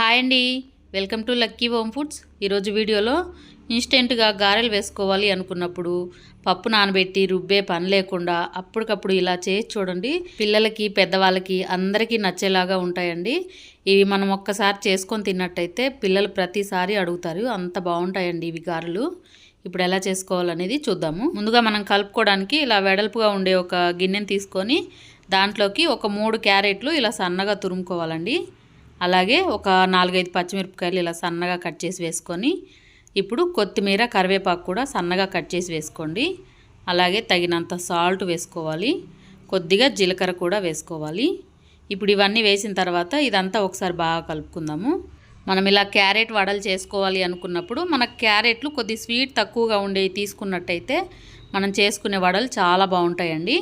Hi అండి. Welcome to lucky home foods. ఈరోజు వీడియోలో ఇన్స్టెంట్గా గారెలు వేసుకోవాలి అనుకున్నప్పుడు పప్పు నానబెట్టి రుబ్బే పని లేకుండా అప్పటికప్పుడు ఇలా చేసి చూడండి. పిల్లలకి పెద్దవాళ్ళకి అందరికీ నచ్చేలాగా ఉంటాయండి. ఇవి మనం ఒక్కసారి చేసుకొని తిన్నట్టయితే పిల్లలు ప్రతిసారి అడుగుతారు అంత బాగుంటాయండి ఇవి గారెలు. ఇప్పుడు ఎలా చేసుకోవాలనేది చూద్దాము. ముందుగా మనం కలుపుకోవడానికి ఇలా వెడల్పుగా ఉండే ఒక గిన్నెని తీసుకొని దాంట్లోకి ఒక మూడు క్యారెట్లు ఇలా సన్నగా తురుముకోవాలండి. అలాగే ఒక నాలుగైదు పచ్చిమిరపకాయలు ఇలా సన్నగా కట్ చేసి వేసుకొని ఇప్పుడు కొత్తిమీర కరివేపాకు కూడా సన్నగా కట్ చేసి వేసుకోండి. అలాగే తగినంత సాల్ట్ వేసుకోవాలి. కొద్దిగా జీలకర్ర కూడా వేసుకోవాలి. ఇప్పుడు ఇవన్నీ వేసిన తర్వాత ఇదంతా ఒకసారి బాగా కలుపుకుందాము. మనం ఇలా క్యారెట్ వడలు చేసుకోవాలి అనుకున్నప్పుడు మన క్యారెట్లు కొద్ది స్వీట్ తక్కువగా ఉండేవి తీసుకున్నట్టయితే మనం చేసుకునే వడలు చాలా బాగుంటాయండి.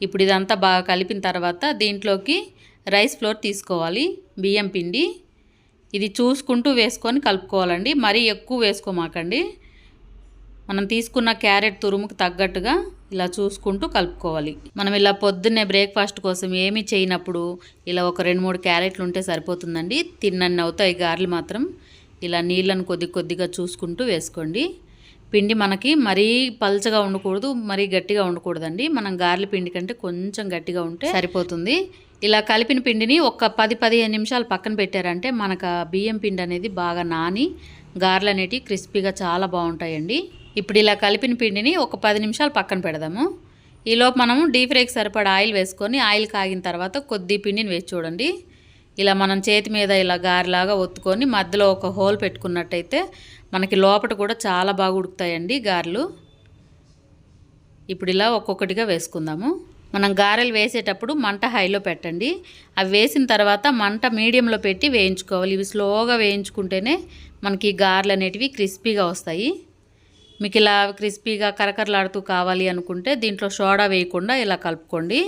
ఇప్పుడు ఇదంతా బాగా కలిపిన తర్వాత దీంట్లోకి రైస్ ఫ్లోర్ తీసుకోవాలి బియ్యం పిండి. ఇది చూసుకుంటూ వేసుకొని కలుపుకోవాలండి. మరీ ఎక్కువ వేసుకోమాకండి. మనం తీసుకున్న క్యారెట్ తురుముకు తగ్గట్టుగా ఇలా చూసుకుంటూ కలుపుకోవాలి. మనం ఇలా పొద్దున్నే బ్రేక్ఫాస్ట్ కోసం ఏమీ చేయనప్పుడు ఇలా ఒక రెండు మూడు క్యారెట్లు ఉంటే సరిపోతుందండి. తిన్నన్ని అవుతాయి గారెలు మాత్రం. ఇలా నీళ్ళను కొద్ది కొద్దిగా చూసుకుంటూ వేసుకోండి. పిండి మనకి మరీ పల్చగా ఉండకూడదు మరీ గట్టిగా ఉండకూడదండి. మనం గారెల పిండి కంటే కొంచెం గట్టిగా ఉంటే సరిపోతుంది. ఇలా కలిపిన పిండిని ఒక పది పదిహేను నిమిషాలు పక్కన పెట్టారంటే మనకు బియ్యం పిండి అనేది బాగా నాని గారెలు అనేటివి క్రిస్పీగా చాలా బాగుంటాయండి. ఇప్పుడు ఇలా కలిపిన పిండిని ఒక పది నిమిషాలు పక్కన పెడదాము. ఈలోపు మనము డీప్ ఫ్రైకి సరిపడా ఆయిల్ వేసుకొని ఆయిల్ కాగిన తర్వాత కొద్ది పిండిని వేసి చూడండి. ఇలా మనం చేతి మీద ఇలా గారెలాగా ఒత్తుకొని మధ్యలో ఒక హోల్ పెట్టుకున్నట్టయితే మనకి లోపల కూడా చాలా బాగా ఉడుకుతాయండి గారెలు. ఇప్పుడు ఇలా ఒక్కొక్కటిగా వేసుకుందాము. మనం గారెలు వేసేటప్పుడు మంట హైలో పెట్టండి. అవి వేసిన తర్వాత మంట మీడియంలో పెట్టి వేయించుకోవాలి. ఇవి స్లోగా వేయించుకుంటేనే మనకి గారెలు అనేటివి క్రిస్పీగా వస్తాయి. మీకు ఇలా క్రిస్పీగా కరకరలాడుతూ కావాలి అనుకుంటే దీంట్లో సోడా వేయకుండా ఇలా కలుపుకోండి.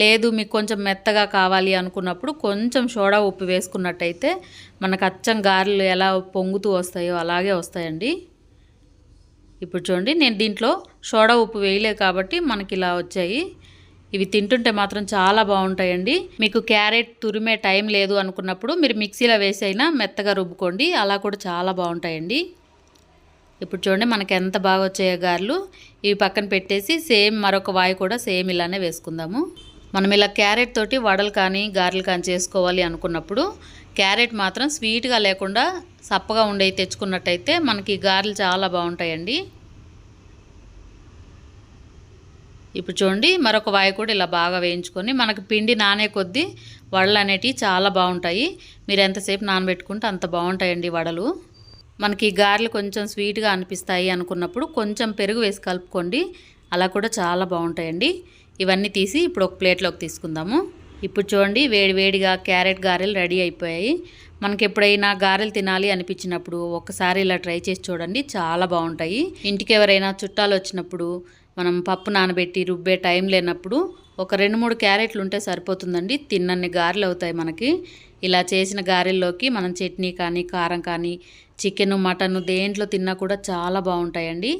లేదు మీకు కొంచెం మెత్తగా కావాలి అనుకున్నప్పుడు కొంచెం సోడా ఉప్పు వేసుకున్నట్టయితే మనకు అచ్చం గారెలు ఎలా పొంగుతూ వస్తాయో అలాగే వస్తాయండి. ఇప్పుడు చూడండి నేను దీంట్లో సోడా ఉప్పు వేయలేదు కాబట్టి మనకి ఇలా వచ్చాయి. ఇవి తింటుంటే మాత్రం చాలా బాగుంటాయండి. మీకు క్యారెట్ తురిమే టైం లేదు అనుకున్నప్పుడు మీరు మిక్సీలో వేసి అయినా మెత్తగా రుబ్బుకోండి. అలా కూడా చాలా బాగుంటాయండి. ఇప్పుడు చూడండి మనకి ఎంత బాగా వచ్చాయో గారెలు. ఇవి పక్కన పెట్టేసి సేమ్ మరొక వాయి కూడా సేమ్ ఇలానే వేసుకుందాము. మనం ఇలా క్యారెట్ తోటి వడలు కానీ గారెలు కానీ చేసుకోవాలి అనుకున్నప్పుడు క్యారెట్ మాత్రం స్వీట్గా లేకుండా సప్పగా ఉండేవి తెచ్చుకున్నట్టయితే మనకి గారెలు చాలా బాగుంటాయండి. ఇప్పుడు చూడండి మరొక వాయి కూడా ఇలా బాగా వేయించుకొని మనకు పిండి నానే కొద్దీ వడలు అనేటివి చాలా బాగుంటాయి. మీరు ఎంతసేపు నానబెట్టుకుంటే అంత బాగుంటాయండి వడలు. మనకి గారెలు కొంచెం స్వీట్గా అనిపిస్తాయి అనుకున్నప్పుడు కొంచెం పెరుగు వేసి కలుపుకోండి. అలా కూడా చాలా బాగుంటాయండి. ఇవన్నీ తీసి ఇప్పుడు ఒక ప్లేట్లోకి తీసుకుందాము. ఇప్పుడు చూడండి వేడి వేడిగా క్యారెట్ గారెలు రెడీ అయిపోయాయి. మనకి ఎప్పుడైనా గారెలు తినాలి అనిపించినప్పుడు ఒకసారి ఇలా ట్రై చేసి చూడండి చాలా బాగుంటాయి. ఇంటికి ఎవరైనా చుట్టాలు వచ్చినప్పుడు మనం పప్పు నానబెట్టి రుబ్బే టైం లేనప్పుడు ఒక రెండు మూడు క్యారెట్లు ఉంటే సరిపోతుందండి. తిన్నన్ని గారెలు అవుతాయి మనకి. ఇలా చేసిన గారెల్లోకి మనం చట్నీ కానీ కారం కానీ చికెన్ మటన్ దేంట్లో తిన్నా కూడా చాలా బాగుంటాయండి.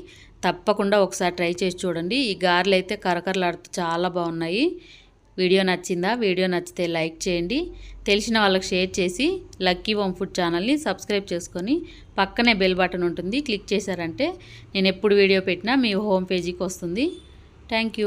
తప్పకుండా ఒకసారి ట్రై చేసి చూడండి. ఈ గారెలు అయితే కరకరలాడుతూ చాలా బాగున్నాయి. వీడియో నచ్చిందా? వీడియో నచ్చితే లైక్ చేయండి. తెలిసిన వాళ్ళకి షేర్ చేసి లక్కీ హోమ్ ఫుడ్ ఛానల్ని సబ్స్క్రైబ్ చేసుకొని పక్కనే బెల్ బటన్ ఉంటుంది. క్లిక్ చేశారంటే నేను ఎప్పుడు వీడియో పెట్టినా మీ హోమ్ పేజీకి వస్తుంది. థ్యాంక్